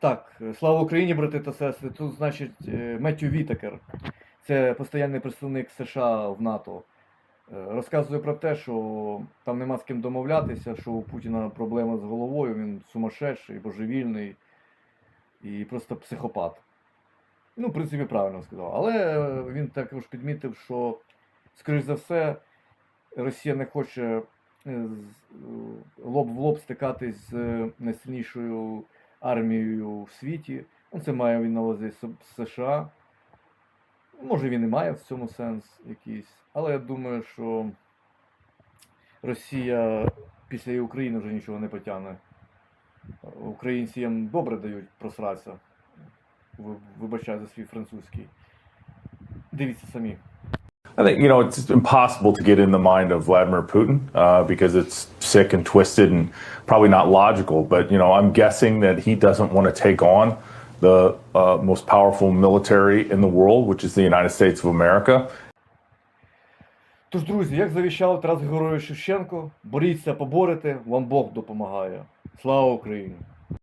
Так, слава Україні, брати та сестри. Тут, значить, е, Меттю Вітакер, це постійний представник США в НАТО. е, Розказує про те, що там нема з ким домовлятися, що у Путіна проблема з головою, він сумасшедший, божевільний і просто психопат. Ну, в принципі, правильно сказав. Але е, він також підмітив, що, скоріш за все, Росія не хоче лоб в лоб стикатись з найсильнішою армією в світі. Ну, це має він на увазі США. Може він і має в цьому сенс якийсь. Але я думаю, що Росія після України вже нічого не потягне. Українці їм добре дають просратися. Ви- Вибачаю за свій французький. Дивіться самі. I think you know it's impossible to get in the mind of Vladimir Putin uh, because it's sick and twisted and probably not logical. But you know, I'm guessing that he doesn't want to take on the uh, most powerful military in the world, which is the United States of America. Тож, друзі, як завіщав Тарас Григорович Шевченко, боріться, поборете, вам Бог допомагає. Слава Україні!